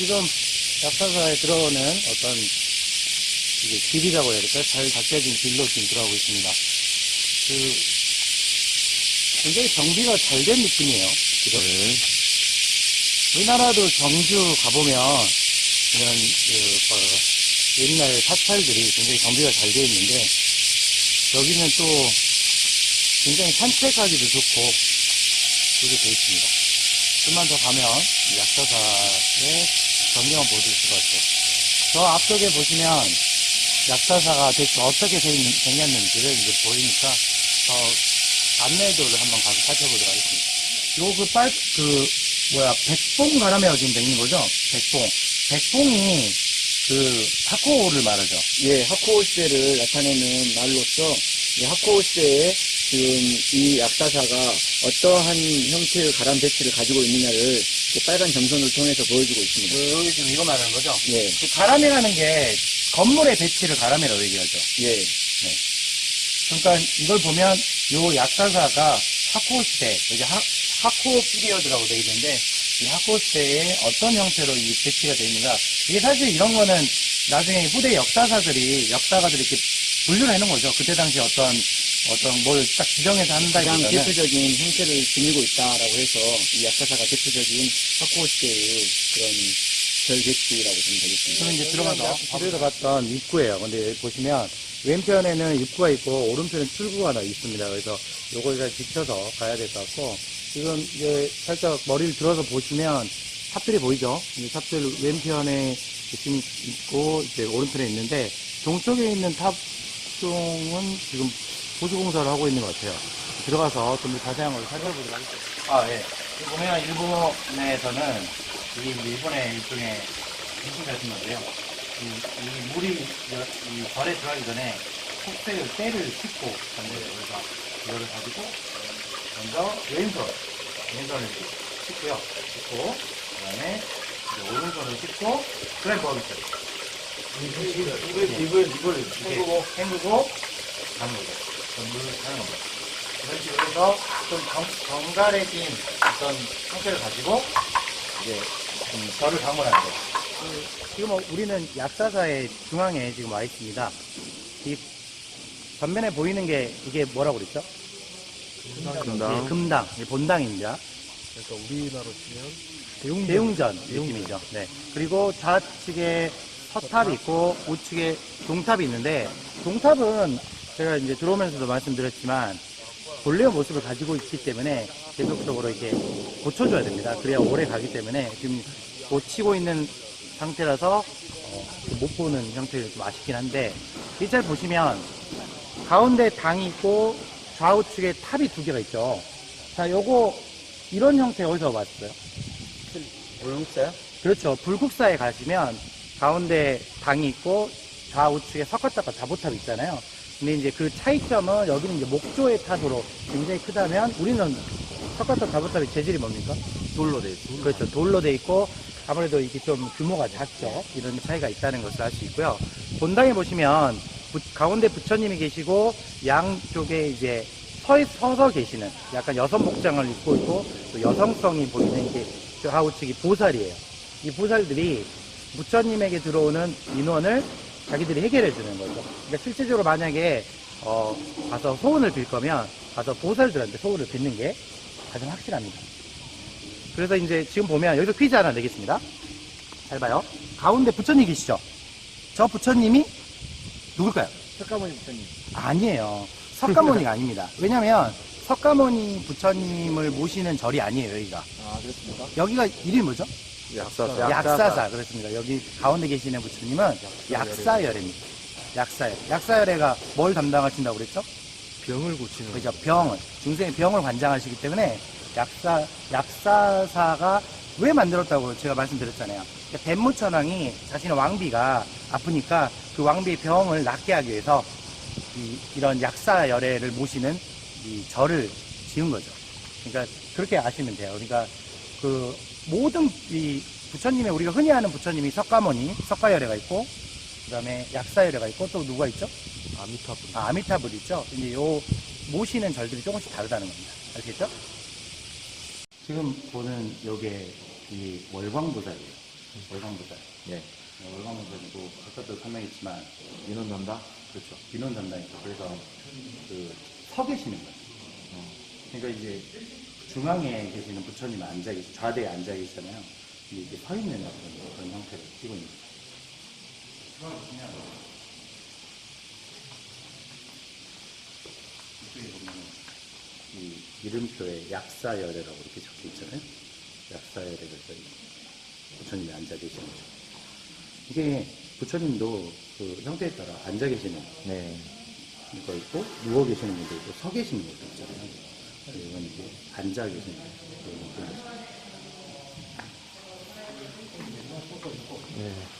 지금 약사사에 들어오는 어떤 이게 길이라고 해야 될까요? 잘 닦여진 길로 지금 들어가고 있습니다. 그, 굉장히 정비가 잘 된 느낌이에요. 그죠? 네. 우리나라도 정주 가보면 이런 그 뭐, 옛날 사찰들이 굉장히 정비가 잘 되어 있는데 여기는 또 굉장히 산책하기도 좋고 그렇게 되어 있습니다. 좀만 더 가면 이 약사사의 전경을 볼수 있을 것 같아요. 저 앞쪽에 보시면 약사사가 대체 어떻게 생- 생겼는지를 이제 보이니까 더 안내도를 한번 가서 살펴보도록 하겠습니다. 요 그 빨, 그, 뭐야, 백봉 가람이라고 지금 돼 있는 거죠? 백봉. 백봉이 그 하코를 말하죠. 예, 하코오 시대를 나타내는 말로써 이 하코오 시대에 지금 이 약사사가 어떠한 형태의 가람 배치를 가지고 있느냐를 빨간 점선을 통해서 보여주고 있습니다. 그, 여기 지금 이거 말하는 거죠? 예, 그 가람이라는 게 건물의 배치를 가람이라고 얘기하죠. 예, 그러니까 이걸 보면 요 약사사가 하코 시대, 여기 하, 하코 피리어드라고 되어 있는데 이 하코 시대에 어떤 형태로 이 배치가 되어 있는가 이게 사실 이런 거는 나중에 후대 역사사들이 역사가들이 이렇게 분류를 해놓은 거죠. 그때 당시 어떤 어떤 뭘 딱 지정해서 가장 한다기보다는 대표적인 형태를 지니고 있다라고 해서 이 약사사가 대표적인 하코오 시대의 그런 별 배치라고 보면 되겠습니다. 저는 이제 들어가서 봤던 입구예요. 근데 여기 보시면 왼편에는 입구가 있고 오른편에 출구가 하나 있습니다. 그래서 요걸 잘 지켜서 가야 될 것 같고 지금 이제 살짝 머리를 들어서 보시면 탑들이 보이죠? 이 탑들 왼편에 지금 있고 이제 오른편에 있는데 동쪽에 있는 탑종은 지금 보수공사를 하고 있는 것 같아요. 들어가서 좀더 자세한 걸 살펴보도록 하겠습니다. 아, 예. 여기 보면 일본에서는 이 일본의 일종의 미신 같은 건데요. 이, 이 물이 여- 이 절에 들어가기 전에 속세를 때를 씻고 간대요. 그래서 이거를 가지고 먼저 왼손, 왼손을 이렇게 씻고요. 씻고 그 다음에 이제 오른손을 씻고 그 다음에 뭐 하겠어요? 입을 입을 입을 헹구고 헹구고 거죠. 전물 하는 거죠. 이런 식으로 해서 좀 정, 정갈해진 어떤 형태를 가지고 이제 음, 절을 방문하는 거죠. 지금 우리는 약사사의 중앙에 지금 와 있습니다. 이 전면에 보이는 게 이게 뭐라고 그랬죠? 금당. 예, 금당, 예, 본당입니다. 그러니까 우리나라로 치면 대웅전, 대웅전 느낌이죠. 네. 그리고 좌측에 서탑이 있고 우측에 동탑이 있는데 동탑은 제가 이제 들어오면서도 말씀드렸지만 본래의 모습을 가지고 있기 때문에 계속적으로 이렇게 고쳐줘야 됩니다. 그래야 오래 가기 때문에 지금 고치고 있는 상태라서 어, 못 보는 형태가 좀 아쉽긴 한데 이잘 보시면 가운데 당이 있고 좌우측에 탑이 두 개가 있죠. 자, 요거 이런 형태 어디서 봤어요? 불국사요? 그렇죠. 불국사에 가시면 가운데 당이 있고 좌우측에 석가탑과 자보탑이 있잖아요. 근데 이제 그 차이점은 여기는 이제 목조의 탑으로 굉장히 크다면 우리는 석가탑, 자보탑의 재질이 뭡니까? 돌로 돼 있고. 그렇죠. 돌로 돼 있고 아무래도 이게 좀 규모가 작죠. 이런 차이가 있다는 것을 알 수 있고요. 본당에 보시면 부- 가운데 부처님이 계시고 양쪽에 이제 서, 서서 계시는 약간 여성 복장을 입고 있고 또 여성성이 보이는 이게 좌우측이 보살이에요. 이 보살들이 부처님에게 들어오는 인원을 자기들이 해결해 주는 거죠. 그러니까 실제적으로 만약에 어, 가서 소원을 빌 거면 가서 보살들한테 소원을 빚는 게 가장 확실합니다. 그래서 이제 지금 보면 여기서 퀴즈 하나 내겠습니다. 잘 봐요. 가운데 부처님 계시죠? 저 부처님이 누굴까요? 석가모니 부처님. 아니에요. 석가모니가 아닙니다. 왜냐면 석가모니 부처님을 모시는 절이 아니에요, 여기가. 아, 그렇습니까? 여기가 이름이 뭐죠? 약사사. 약사사. 그렇습니다. 여기 가운데 계시는 부처님은 약사열애입니다. 약사열. 약사열애가 뭘 담당하신다고 그랬죠? 병을 고치는. 그죠. 병을, 중생의 병을 관장하시기 때문에 약사, 약사사가 왜 만들었다고 제가 말씀드렸잖아요. 그러니까 뱀무천왕이 자신의 왕비가 아프니까 그 왕비의 병을 낫게 하기 위해서 이, 이런 약사열애를 모시는 이 절을 지은 거죠. 그러니까 그렇게 아시면 돼요. 그러니까 그 모든 이 부처님의 우리가 흔히 아는 부처님이 석가모니, 석가열애가 있고 그다음에 약사열애가 있고 또 누가 있죠? 아미타불. 아, 아미타불 있죠? 이제 요 모시는 절들이 조금씩 다르다는 겁니다. 아시겠죠? 지금 보는 요게 이 월광보살이에요. 월광보살. 네. 월광보살이고 아까도 설명했지만 민원 난다? 그렇죠. 민원 담당이죠. 그래서 그 서 계시는 거예요. 어. 그러니까 이제 중앙에 계시는 부처님 앉아 계시, 좌대에 앉아 계시잖아요. 근데 이게 서 있는 어떤 그런 형태를 띠고 있는 거죠. 이쪽에 보면 이 이름표에 약사열애라고 이렇게 적혀 있잖아요. 약사열애 그래서 이 부처님이 앉아 계시는 거죠. 이게 부처님도 그 형태에 따라 앉아 계시는 네. 거 있고 누워 계시는 분도 있고 서 계시는 것도 있잖아요. 이건 이제 앉아 그런 느낌이죠. 네.